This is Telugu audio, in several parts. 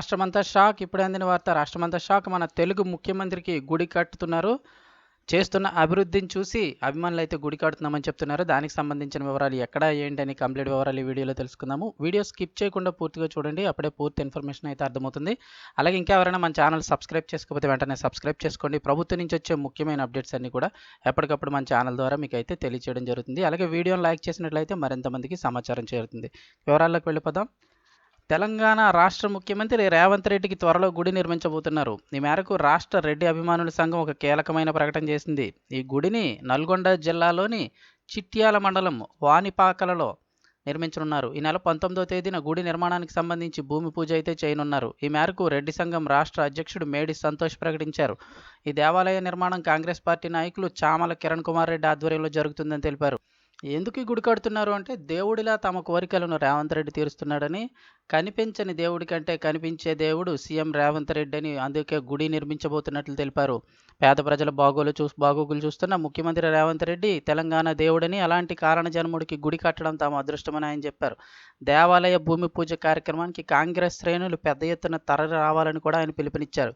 రాష్ట్రమంతా షాక్ ఇప్పుడే అందిన వార్త. రాష్ట్రమంతా షాక్. మన తెలుగు ముఖ్యమంత్రికి గుడి కట్టుతున్నారు. చేస్తున్న అభివృద్ధిని చూసి అభిమానులు అయితే గుడి కడుతున్నామని చెప్తున్నారు. దానికి సంబంధించిన వివరాలు ఎక్కడ ఏంటి అని కంప్లీట్ వివరాలు ఈ వీడియోలో తెలుసుకుందాము. వీడియో స్కిప్ చేయకుండా పూర్తిగా చూడండి. అప్పుడే పూర్తి ఇన్ఫర్మేషన్ అయితే అర్థమవుతుంది. అలాగే ఇంకా ఎవరైనా మన ఛానల్ సబ్స్క్రైబ్ చేసుకోకపోతే వెంటనే సబ్స్క్రైబ్ చేసుకోండి. ప్రభుత్వం నుంచి వచ్చే ముఖ్యమైన అప్డేట్స్ అన్ని కూడా ఎప్పటికప్పుడు మన ఛానల్ ద్వారా మీకు అయితే తెలియజేయడం జరుగుతుంది. అలాగే వీడియోని లైక్ చేసినట్లయితే మరింత మందికి సమాచారం చేరుతుంది. వివరాల్లోకి వెళ్ళిపోదాం. తెలంగాణ రాష్ట్ర ముఖ్యమంత్రి రేవంత్ రెడ్డికి త్వరలో గుడి నిర్మించబోతున్నారు. ఈ మేరకు రాష్ట్ర రెడ్డి అభిమానుల సంఘం ఒక కీలకమైన ప్రకటన చేసింది. ఈ గుడిని నల్గొండ జిల్లాలోని చిట్యాల మండలం వానిపాకలలో నిర్మించనున్నారు. ఈ నెల పంతొమ్మిదో తేదీన గుడి నిర్మాణానికి సంబంధించి భూమి పూజ అయితే చేయనున్నారు. ఈ మేరకు రెడ్డి సంఘం రాష్ట్ర అధ్యక్షుడు మేడి సంతోష్ ప్రకటించారు. ఈ దేవాలయ నిర్మాణం కాంగ్రెస్ పార్టీ నాయకులు చామల కిరణ్ కుమార్ రెడ్డి ఆధ్వర్యంలో జరుగుతుందని తెలిపారు. ఎందుకు ఈ గుడి కడుతున్నారు అంటే దేవుడిలా తమ కోరికలను రేవంత్ రెడ్డి తీరుస్తున్నాడని కనిపించని దేవుడి కంటే కనిపించే దేవుడు సీఎం రేవంత్ రెడ్డి అని అందుకే గుడి నిర్మించబోతున్నట్లు తెలిపారు. పేద ప్రజల బాగోలు చూ బాగోగులు చూస్తున్న ముఖ్యమంత్రి రేవంత్ రెడ్డి తెలంగాణ దేవుడని అలాంటి కారణ జన్ముడికి గుడి కట్టడం తమ అదృష్టమని ఆయన చెప్పారు. దేవాలయ భూమి పూజ కార్యక్రమానికి కాంగ్రెస్ శ్రేణులు పెద్ద ఎత్తున తరలి రావాలని కూడా ఆయన పిలుపునిచ్చారు.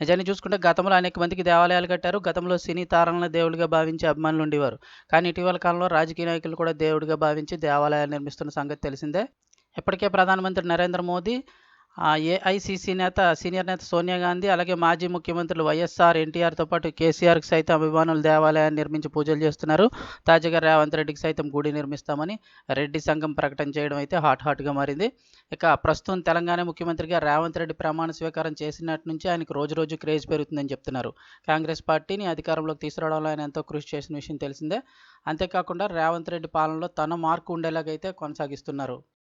నిజాన్ని చూసుకుంటే గతంలో అనేక మందికి దేవాలయాలు కట్టారు. గతంలో సినీ తారలను దేవుడిగా భావించి అభిమానులు ఉండేవారు. కానీ ఇటీవల కాలంలో రాజకీయ నాయకులు కూడా దేవుడిగా భావించి దేవాలయాలు నిర్మిస్తున్న సంగతి తెలిసిందే. ఇప్పటికే ప్రధానమంత్రి నరేంద్ర మోదీ ఏఐసిసి నేత సీనియర్ నేత సోనియా గాంధీ అలాగే మాజీ ముఖ్యమంత్రులు వైఎస్ఆర్ ఎన్టీఆర్తో పాటు కేసీఆర్కి సైతం అభిమానులు దేవాలయాన్ని నిర్మించి పూజలు చేస్తున్నారు. తాజాగా రేవంత్ రెడ్డికి సైతం గుడి నిర్మిస్తామని రెడ్డి సంఘం ప్రకటన చేయడం అయితే హాట్ హాట్గా మారింది. ఇక ప్రస్తుతం తెలంగాణ ముఖ్యమంత్రిగా రేవంత్ రెడ్డి ప్రమాణ స్వీకారం చేసినట్టు నుంచి ఆయనకు రోజు రోజు క్రేజ్ పెరుగుతుందని చెప్తున్నారు. కాంగ్రెస్ పార్టీని అధికారంలోకి తీసుకురావడంలో ఆయన ఎంతో కృషి చేసిన విషయం తెలిసిందే. అంతేకాకుండా రేవంత్ రెడ్డి పాలనలో తన మార్కు ఉండేలాగైతే కొనసాగిస్తున్నారు.